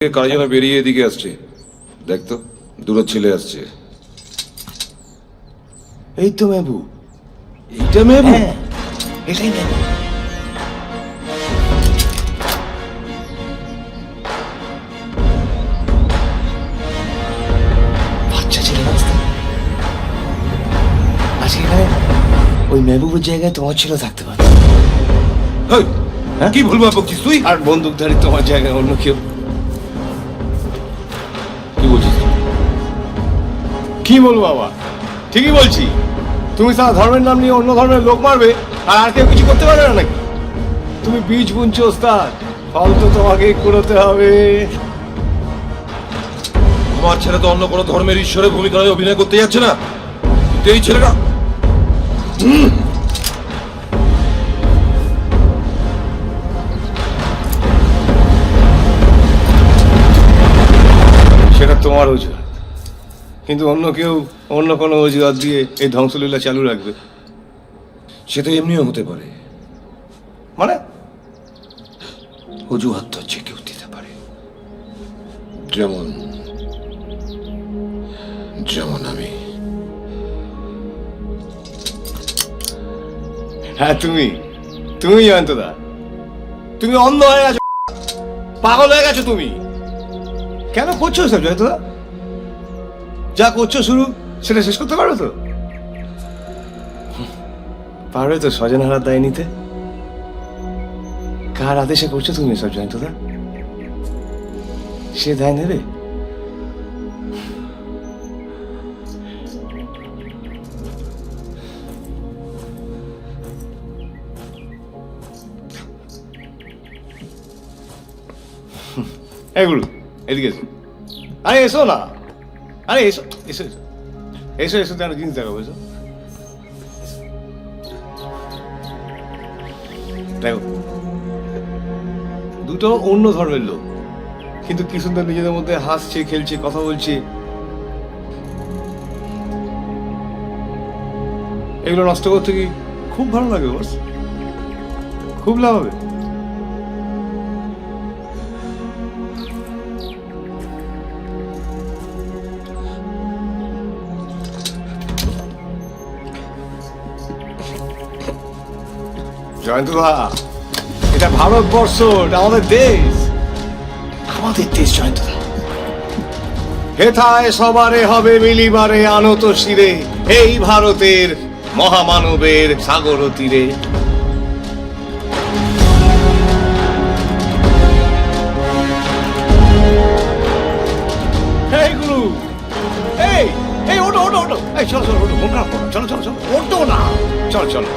কারা যেন বেরিয়ে এদিকে আসছে? দেখ তো দূরের ছেলে আসছে। এই তো মেবু এইটা মেয়ে হ্যাঁ এটাই মেবু এখানে ওই মেহবুবের জায়গায় তোমার ছেলে থাকতে পারে। হেই, কি ভুলবা বকছিস তুই? আর বন্দুকধারী তোমার জায়গায় অন্য কেউ কি বলব বাবা? ঠিকই বলছি। তুমি সারা ধর্মের নাম নিয়ে অন্য ধর্মের লোক মারবে আর আর কেউ কিছু করতে পারবে না নাকি? তুমি বীজ বুনছো ওস্তাদ। ফল তো তোমাকে কুড়োতে হবে। আমার ছেলে তো অন্য কোনো ধর্মের ঈশ্বরের ভূমিকায় অভিনয় করতে যাচ্ছে না। কিন্তু এই ছেলেটা সেটা তোমার অজুহাত কিন্তু অন্য কেউ, অন্য কোনো অজুহাত দিয়ে এই ধ্বংসলীলা চালু রাখবে। সে তো এমনিও হতে পারে। মানে? অজুহাত তো যে কেউ দিতে পারে। যেমন যেমন আমি। হ্যাঁ তুমি। তুমি জয়ন্তদা তুমি অন্ধ হয়ে গেছো পাগল হয়ে গেছো তুমি। কেন করছ সব জয়ন্তদা? যা করছ শুরু, সেটা শেষ করতে পারবে তো? পারবে তো স্বজন হারার দায় নিতে। কার আদেশে করছ তুমি সব জয়ন্তদা সে দায় নেবে? এগুলো, এদিকে আরে, এসো না। আরে, এসো এসো এসো। এসো এসো তো একটা জিনিস দেখাবো, এসো। দেখো, দুটো অন্য ধর্মের লোক, কিন্তু কি সুন্দর নিজেদের মধ্যে হাসছে, খেলছে, কথা বলছে। এগুলো নষ্ট করতে কি খুব ভালো লাগে, বস। খুব লাভ হবে। জয়ন্ত দা এটা ভারতবর্ষ এটা আমাদের দেশ। আমাদের দেশ জয়ন্ত দা হেথায় সবারে হবে মিলিবারে আনত শিরে এই ভারতের মহামানবের সাগর তীরে। এই গুরু এই এই ওটো ওটো ওটো এই চলো চলো ওটো খারাপ না। চলো চলো চলো ওটো না। চলো চলো।